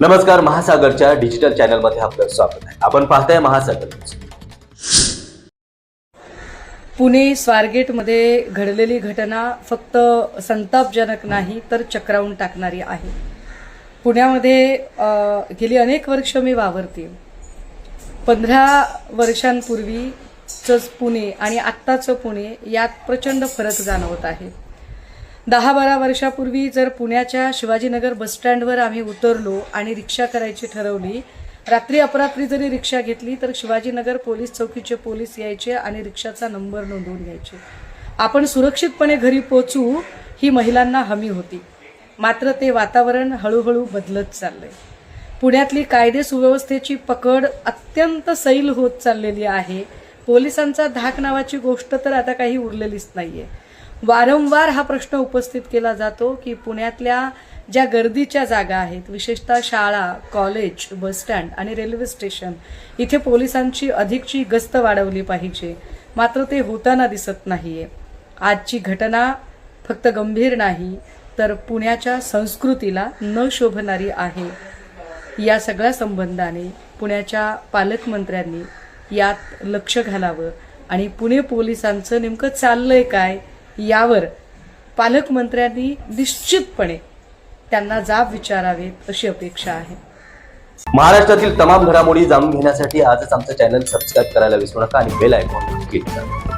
नमस्कार महासागरच्या डिजिटल चॅनलमध्ये आपलं स्वागत आहे. आपण पाहताय महासागर पुणे स्वारगेटमध्ये घडलेली घटना फक्त संतापजनक नाही तर चक्रावून टाकणारी आहे. पुण्यामध्ये गेली अनेक वर्ष मी वावरते. पंधरा वर्षांपूर्वीचंच पुणे आणि आत्ताचं पुणे यात प्रचंड फरक जाणवत आहे. दहा बारा वर्षापूर्वी जर पुण्याच्या शिवाजीनगर बसस्टँडवर आम्ही उतरलो आणि रिक्षा करायची ठरवली रात्री अपरात्री जरी रिक्षा घेतली तर शिवाजीनगर पोलीस चौकीचे पोलीस यायचे आणि रिक्षाचा नंबर नोंदवून घ्यायचे. आपण सुरक्षितपणे घरी पोचू ही महिलांना हमी होती. मात्र ते वातावरण हळूहळू बदलत चाललंय. पुण्यातली कायदे सुव्यवस्थेची पकड अत्यंत सैल होत चाललेली आहे. पोलिसांचा धाक नावाची गोष्ट तर आता काही उरलेलीच नाहीये. वारंवार हा प्रश्न उपस्थित केला जातो की पुण्यातल्या ज्या गर्दीच्या जागा आहेत विशेषतः शाळा कॉलेज बसस्टँड आणि रेल्वे स्टेशन इथे पोलिसांची अधिकची गस्त वाढवली पाहिजे. मात्र ते होताना दिसत नाहीये. आजची घटना फक्त गंभीर नाही तर पुण्याच्या संस्कृतीला न शोभणारी आहे. या सगळ्या संबंधाने पुण्याच्या पालकमंत्र्यांनी यात लक्ष घालावं आणि पुणे पोलिसांचं नेमकं चाललंय काय यावर पालकमंत्र्यांनी निश्चितपणे त्यांना जाब विचारावेत अशी अपेक्षा आहे. महाराष्ट्रातील तमाम घडामोडी जाणून घेण्यासाठी आजच आमचं चॅनल सबस्क्राईब करायला विसरू नका आणि बेल आयकॉन क्लिक करा.